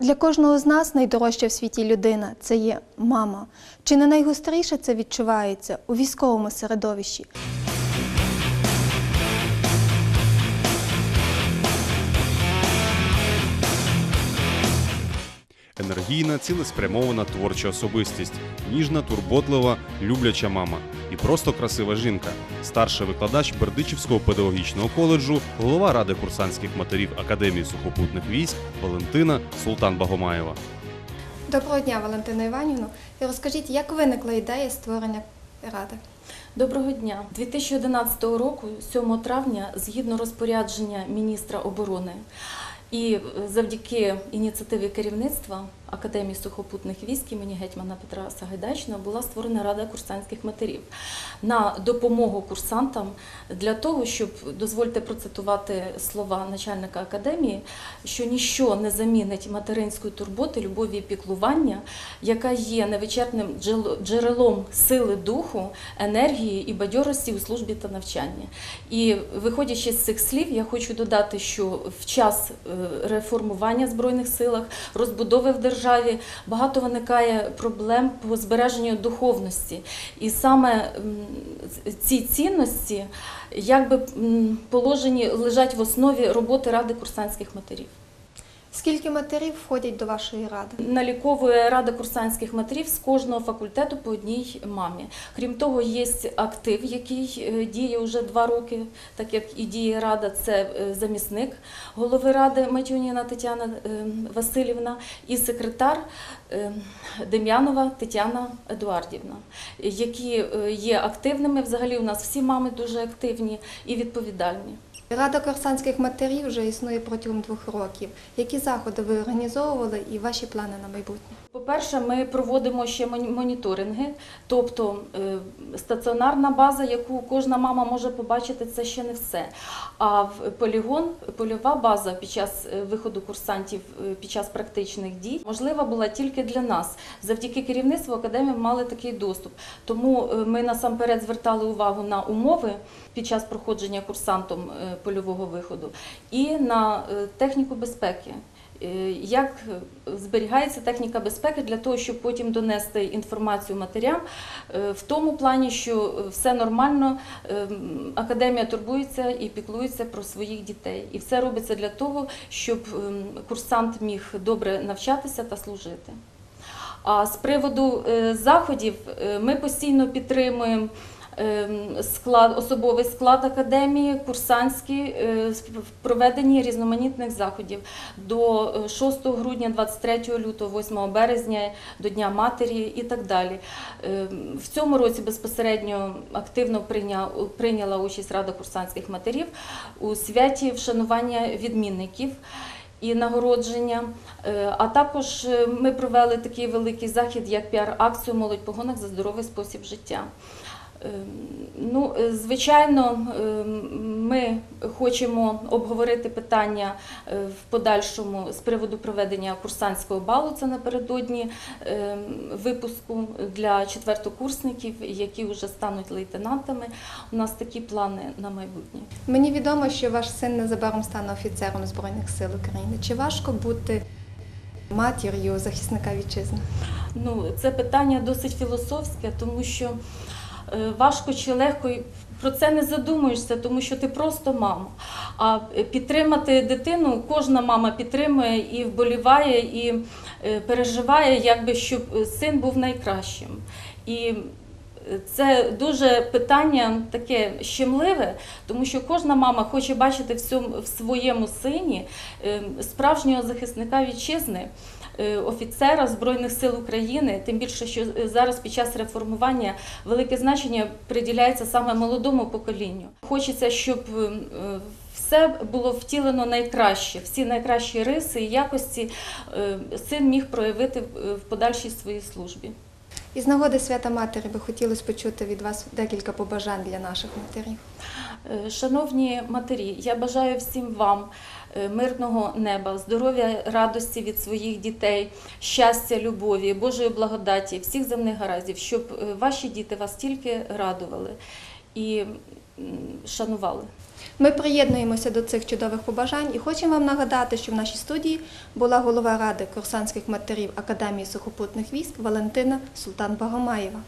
Для кожного з нас найдорожча в світі людина це є мама. Чи не найгостріше це відчувається у військовому середовищі? Енергійна, цілеспрямована творча особистість, ніжна, турботлива, любляча мама і просто красива жінка, старший викладач Бердичівського педагогічного коледжу, голова ради курсантських матерів Академії сухопутних військ Валентина Султан Багомаєва. Доброго дня, Валентина Іванівна. Розкажіть, як виникла ідея створення ради? Доброго дня. 2011 року, 7 травня, згідно розпорядження міністра оборони і завдяки ініціативі керівництва Академії сухопутних військ імені гетьмана Петра Сагайдачного була створена Рада курсантських матерів на допомогу курсантам для того, щоб дозвольте процитувати слова начальника академії, що ніщо не замінить материнської турботи, любові і піклування, яка є невичерпним джерелом сили духу, енергії і бадьорості у службі та навчанні. І виходячи з цих слів, я хочу додати, що в час е, реформування збройних силах, розбудови в державі багато виникає проблем по збереженню духовності. І саме ці цінності якби положені лежать в основі роботи Ради курсантських матерів. Скільки матерів входять до вашої ради? Наліковує Рада курсантських матерів з кожного факультету по одній мамі. Крім того, є актив, який е, діє вже два роки, так як і діє Рада, це е, замісник голови Ради Матюніна Тетяна е, Васильівна і секретар Дем'янова Тетяна Едуардівна, які є активними. Взагалі у нас всі мами дуже активні і відповідальні. Рада курсантських матерів вже існує протягом двох років. Які заходи ви організовували і ваші плани на майбутнє? По-перше, ми проводимо ще моні- моніторинги, тобто е, стаціонарна база, яку кожна мама може побачити, це ще не все. А в полігон, польова база під час е, виходу курсантів е, під час практичних дій можлива була тільки для нас. Завдяки керівництву академії мали такий доступ. Тому ми насамперед звертали увагу на умови під час проходження курсантом польового виходу і на е, техніку безпеки. Е, Як зберігається техніка безпеки для того, щоб потім донести інформацію матерям е, в тому плані, що все нормально, академія турбується і піклується про своїх дітей. І все робиться для того, щоб курсант міг добре навчатися та служити. А з приводу заходів ми постійно підтримуємо склад, особовий склад академії, курсантський е, в проведенні різноманітних заходів до е, 6 грудня, 23 лютого, 8 березня, до Дня Матері і так далі. Ем, В цьому році безпосередньо активно прийня- прийняла участь Рада курсантських матерів у святі вшанування відмінників і нагородження. Е, А також е, ми провели такий великий захід, як піар-акцію Молодь погонах за здоровий спосіб життя. Е, Ну, е, звичайно, е, ми хочемо обговорити питання е, в подальшому з приводу проведення курсантського балу. Це напередодні е, випуску для четвертокурсників, які вже стануть лейтенантами. У нас такі плани на майбутнє. Мені відомо, що ваш син незабаром стане офіцером Збройних сил України. Чи важко бути матір'ю захисника вітчизни? Ну, це питання досить філософське, тому що важко чи легко про це не задумуєшся, тому що ти просто мама. А е, підтримати дитину кожна мама підтримує і вболіває, і е, переживає, якби щоб син був найкращим. І е, це дуже питання таке щемливе, тому що кожна мама хоче бачити в, своєму сині е, справжнього захисника вітчизни е, офіцера Збройних сил України, тим більше, що е, зараз під час реформування велике значення приділяється саме молодому поколінню. Хочеться, щоб е, е, все було втілено найкраще, всі найкращі риси і якості е, син міг проявити в подальшій своїй службі. Із нагоди свята матері би хотілося почути від вас декілька побажань для наших матерів. Е, Шановні матері, я бажаю всім вам е, мирного неба, здоров'я, радості від своїх дітей, щастя, любові, Божої благодаті, всіх земних гараздів, щоб е, ваші діти вас тільки радували і шанували. Ми приєднуємося до цих чудових побажань і хочемо вам нагадати, що в нашій студії була голова ради курсантських матерів Академії сухопутних військ Валентина Султан Багомаєва.